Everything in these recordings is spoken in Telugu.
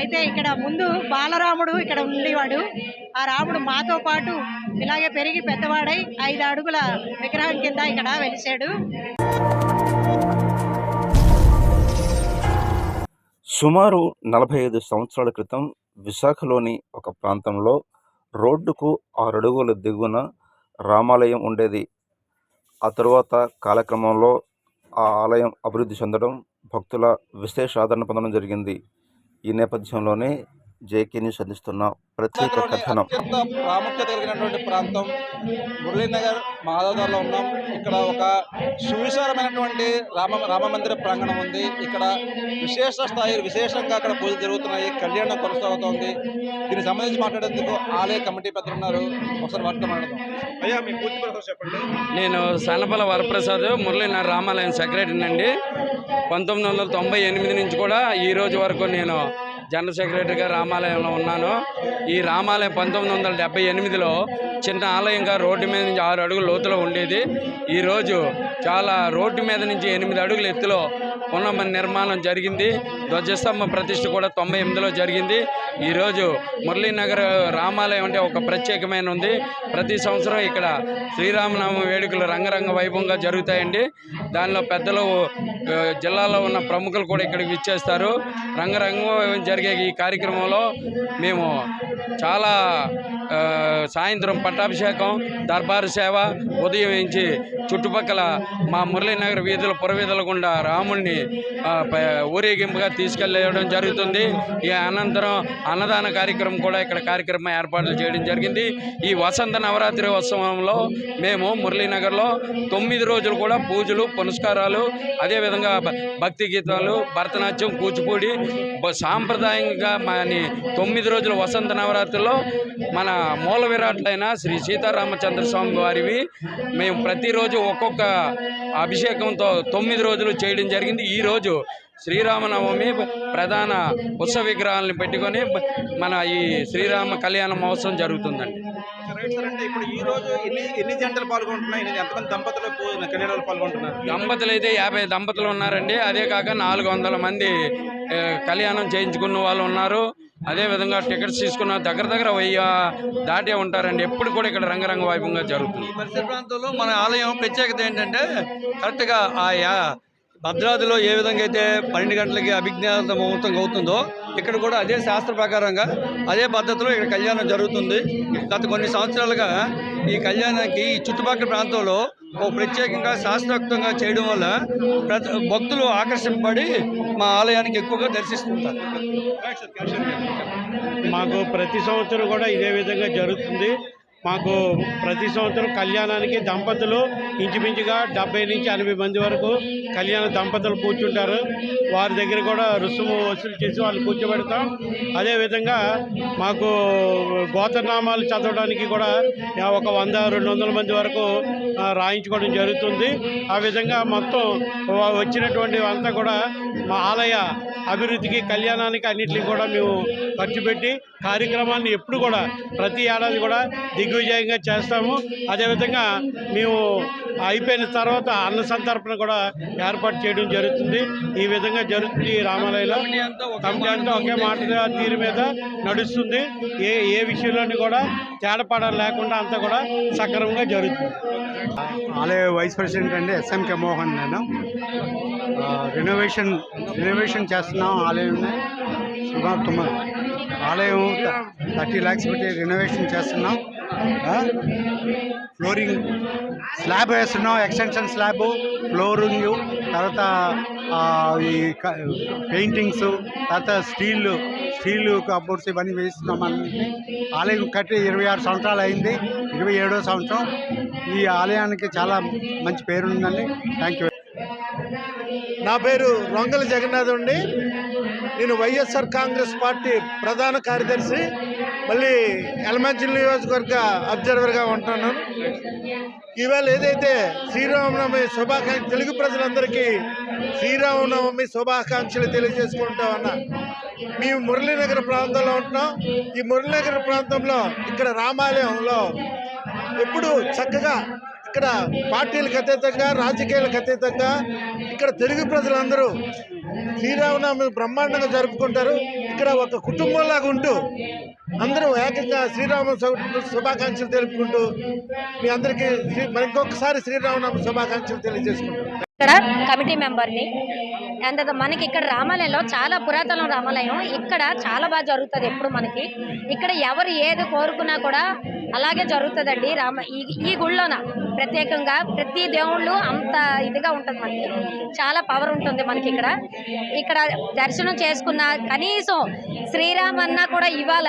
అయితే ఇక్కడ ముందు బాలరాముడు ఇక్కడ ఉండేవాడు. ఆ రాముడు మాతో పాటు ఇలాగే పెరిగి పెద్దవాడై ఐదు అడుగుల విగ్రహం కింద ఇక్కడ వెలిసాడు సుమారు నలభై ఐదు సంవత్సరాల క్రితం విశాఖలోని ఒక ప్రాంతంలో రోడ్డుకు ఆరడుగుల దిగువన రామాలయం ఉండేది. ఆ తరువాత కాలక్రమంలో ఆ ఆలయం అభివృద్ధి చెందడం భక్తుల విశేష ఆదరణ పొందడం జరిగింది. ఈ నేపథ్యంలోనే జేకే న్యూస్ అందిస్తున్న ప్రత్యేక కథనం. అత్యంత ప్రాముఖ్యత కలిగినటువంటి ప్రాంతం మురళీనగర్ మాధవదార్లో ఉన్నాం. ఇక్కడ ఒక సువిశాలమైనటువంటి రామ రామ మందిర ప్రాంగణం ఉంది. ఇక్కడ విశేష స్థాయి విశేషంగా అక్కడ పూజలు జరుగుతున్నాయి. కళ్యాణం కొనసాగుతోంది. దీనికి సంబంధించి మాట్లాడేందుకు ఆలయ కమిటీ పెద్దలు ఉన్నారు. ఒకసారి వాటితో మాట్లాడదాం. అయ్యా మీ పూర్తి పరిస్థితి చెప్పండి. నేను సన్నపల వరప్రసాద్ మురళీనాథ్ రామాలయం సెక్రటరీని అండి పంతొమ్మిది వందల తొంభై ఎనిమిది నుంచి కూడా ఈ రోజు వరకు నేను జనరల్ సెక్రటరీగా రామాలయంలో ఉన్నాను. ఈ రామాలయం పంతొమ్మిది వందల డెబ్బై ఎనిమిదిలో చిన్న ఆలయంగా రోడ్డు మీద నుంచి ఆరు అడుగుల లోతులో ఉండేది. ఈరోజు చాలా రోడ్డు మీద నుంచి ఎనిమిది అడుగుల ఎత్తులో ఉన్న నిర్మాణం జరిగింది. ధ్వజస్తంభ ప్రతిష్ఠ కూడా తొంభై ఎనిమిదిలో జరిగింది. ఈరోజు మురళీనగర్ రామాలయం అంటే ఒక ప్రత్యేకమైన ఉంది. ప్రతి సంవత్సరం ఇక్కడ శ్రీరామనామ వేడుకలు రంగరంగ వైభవంగా జరుగుతాయండి. దానిలో పెద్దలు జిల్లాలో ఉన్న ప్రముఖులు కూడా ఇక్కడికి విచ్చేస్తారు. రంగరంగం జరిగే ఈ కార్యక్రమంలో మేము చాలా సాయంత్రం పట్టాభిషేకం దర్బారు సేవ ఉదయం నుంచి చుట్టుపక్కల మా మురళీనగర్ వీధుల పురవీధుల గుండా రాముడిని ఊరేగింపుగా తీసుకెళ్ళడం జరుగుతుంది. ఈ అనంతరం అన్నదాన కార్యక్రమం కూడా ఇక్కడ కార్యక్రమం ఏర్పాట్లు చేయడం జరిగింది. ఈ వసంత నవరాత్రి ఉత్సవంలో మేము మురళీనగర్లో తొమ్మిది రోజులు కూడా పూజలు పునస్కారాలు అదేవిధంగా భక్తి గీతాలు భరతనాట్యం కూచిపూడి సాంప్రదాయంగా మన తొమ్మిది రోజుల వసంత నవరాత్రిలో మన మూల విరాట్లైన శ్రీ సీతారామచంద్ర స్వామి వారివి. మేము ప్రతిరోజు ఒక్కొక్క అభిషేకంతో తొమ్మిది రోజులు చేయడం జరిగింది. ఈరోజు శ్రీరామనవమి ప్రధాన ఉత్సవ విగ్రహాలను పెట్టుకొని మన ఈ శ్రీరామ కళ్యాణ మహోత్సవం జరుగుతుందండి. దంపతులు అయితే యాభై దంపతులు ఉన్నారండి. అదే కాక నాలుగు వందల మంది కళ్యాణం చేయించుకున్న వాళ్ళు ఉన్నారు. అదే విధంగా టికెట్స్ తీసుకున్న దగ్గర దగ్గర వెయ్యి దాటే ఉంటారండి. ఎప్పుడు కూడా ఇక్కడ రంగరంగ వైభవంగా జరుగుతుంది. ఈ పరిసర ప్రాంతంలో మన ఆలయం ప్రత్యేకత ఏంటంటే కరెక్ట్గా ఆ యా- భద్రాద్రిలో ఏ విధంగా అయితే పన్నెండు గంటలకి అభిజ్ఞాత ముహూర్తం అవుతుందో ఇక్కడ కూడా అదే శాస్త్ర ప్రకారంగా అదే పద్ధతిలో ఇక్కడ కళ్యాణం జరుగుతుంది. గత కొన్ని సంవత్సరాలుగా ఈ కళ్యాణానికి ఈ చుట్టుపక్కల ప్రాంతంలో ప్రత్యేకంగా శాస్త్రోక్తంగా చేయడం వల్ల ప్రతి భక్తులు ఆకర్షింపబడి మా ఆలయానికి ఎక్కువగా దర్శిస్తుంటారు. మాకు ప్రతి సంవత్సరం కూడా ఇదే విధంగా జరుగుతుంది. మాకు ప్రతి సంవత్సరం కళ్యాణానికి దంపతులు ఇంచుమించుగా డెబ్బై నుంచి ఎనభై మంది వరకు కళ్యాణ దంపతులు కూర్చుంటారు. వారి దగ్గర కూడా రుసుము వసూలు చేసి వాళ్ళు కూర్చోబెడతాం. అదేవిధంగా మాకు గోత్రనామాలు చదవడానికి కూడా ఒక వంద రెండు వందల మంది వరకు రాయించుకోవడం జరుగుతుంది. ఆ విధంగా మొత్తం వచ్చినటువంటి అంతా కూడా మా ఆలయ అభివృద్ధికి కళ్యాణానికి అన్నిటికీ కూడా మేము ఖర్చు పెట్టి కార్యక్రమాన్ని ఎప్పుడు కూడా ప్రతి ఏడాది కూడా దిగ్విజయంగా చేస్తాము. అదేవిధంగా మేము అయిపోయిన తర్వాత అన్న సంతర్పణ కూడా ఏర్పాటు చేయడం జరుగుతుంది. ఈ విధంగా జరుగుతుంది ఈ రామాలయంలో. కమిటీ అంతా ఒకే మాట తీరు మీద నడుస్తుంది. ఏ ఏ విషయంలోని కూడా తేడపడ లేకుండా అంతా కూడా సక్రమంగా జరుగుతుంది. ఆలయ వైస్ ప్రెసిడెంట్ అండి ఎస్ఎంకే మోహన్ నేను. రెనోవేషన్ రెనోవేషన్ చేస్తున్నాం ఆలయాన్ని సుమారు తొమ్మిది ఆలయం థర్టీ ల్యాక్స్ పెట్టి రెనోవేషన్ చేస్తున్నాం. ఫ్లోరింగ్ స్లాబ్ వేస్తున్నాం ఎక్స్టెన్షన్ స్లాబ్ ఫ్లోరింగ్ తర్వాత ఈ క- పెయింటింగ్స్ తర్వాత స్టీల్ స్టీల్ కబోర్డ్స్ ఇవన్నీ వేస్తున్నాం. అన్ని ఆలయం కట్టి ఇరవై ఆరు సంవత్సరాలు అయింది. ఇరవై ఏడో సంవత్సరం. ఈ ఆలయానికి చాలా మంచి పేరు ఉందండి. థ్యాంక్ యూ నా పేరు రొంగల జగన్నాథ్ అండి నేను వైఎస్ఆర్ కాంగ్రెస్ పార్టీ ప్రధాన కార్యదర్శి. మళ్ళీ ఎలమంచిల్ నియోజకవర్గ అబ్జర్వర్గా ఉంటున్నాను ఈవేళ ఏదైతే శ్రీరామనవమి శుభాకాంక్ష తెలుగు ప్రజలందరికీ శ్రీరామనవమి శుభాకాంక్షలు తెలియజేసుకుంటామన్న మేము మురళీనగర్ ప్రాంతంలో ఉంటున్నాం. ఈ మురళీనగర్ ప్రాంతంలో ఇక్కడ రామాలయంలో ఎప్పుడు చక్కగా ఇక్కడ పార్టీలకు అతీతంగా రాజకీయాలకు అతీతంగా ఇక్కడ తెలుగు ప్రజలందరూ శ్రీరామనవమి బ్రహ్మాండంగా జరుపుకుంటారు. ఇక్కడ ఒక కుటుంబంలాగా ఉంటూ అందరూ ఏకంగా శ్రీరామ శుభాకాంక్షలు తెలుపుకుంటూ మీ అందరికీ శ్రీ మరి ఇంకొకసారి శ్రీరామనవమి శుభాకాంక్షలు తెలియజేసుకుంటాం ఇక్కడ కమిటీ మెంబర్ని అండ్ మనకి ఇక్కడ రామాలయంలో చాలా పురాతన రామాలయం. ఇక్కడ చాలా బాగా జరుగుతుంది ఎప్పుడు మనకి. ఇక్కడ ఎవరు ఏది కోరుకున్నా కూడా అలాగే జరుగుతుందండి. రామ ఈ ఈ గుళ్ళోన ప్రత్యేకంగా ప్రతి దేవుళ్ళు అంత ఇదిగా ఉంటుంది మనకి. చాలా పవర్ ఉంటుంది మనకి ఇక్కడ. ఇక్కడ దర్శనం చేసుకున్న కనీసం శ్రీరామన్నా కూడా ఇవాళ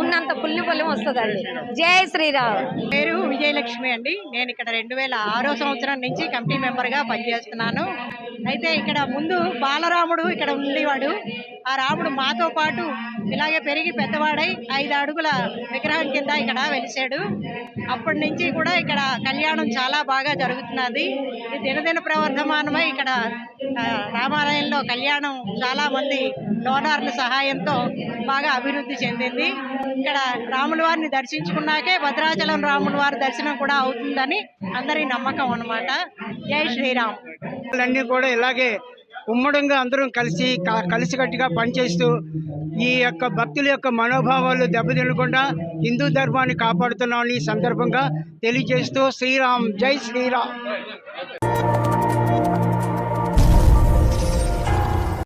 ఉన్నంత పుల్లి పుల్యం వస్తుందండి. జై శ్రీరామ్. పేరు విజయలక్ష్మి అండి. నేను ఇక్కడ రెండు వేల ఆరో సంవత్సరం నుంచి కమిటీ మెంబర్గా పనిచేస్తున్నాను. అయితే ఇక్కడ ముందు బాలరాముడు ఇక్కడ ఉండేవాడు. ఆ రాముడు మాతో పాటు ఇలాగే పెరిగి పెద్దవాడై ఐదు అడుగుల విగ్రహం కింద ఇక్కడ వెలిసాడు అప్పటి నుంచి కూడా ఇక్కడ కళ్యాణం చాలా బాగా జరుగుతున్నది. దినదిన ప్రవర్ధమానమై ఇక్కడ రామాలయంలో కళ్యాణం చాలా మంది డోనార్ల సహాయంతో బాగా అభివృద్ధి చెందింది. ఇక్కడ రాముల వారిని దర్శించుకున్నాకే భద్రాచలం రాముల వారి దర్శనం కూడా అవుతుందని అందరి నమ్మకం అన్నమాట. జై శ్రీరామ్. అన్నీ కూడా ఇలాగే ఉమ్మడంగా అందరం కలిసి కలిసికట్టుగా పనిచేస్తూ ఈ యొక్క భక్తుల యొక్క మనోభావాలు దెబ్బతినకుండా హిందూ ధర్మాన్ని కాపాడుతున్నామని ఈ సందర్భంగా తెలియజేస్తూ శ్రీరామ్ జై శ్రీరామ్.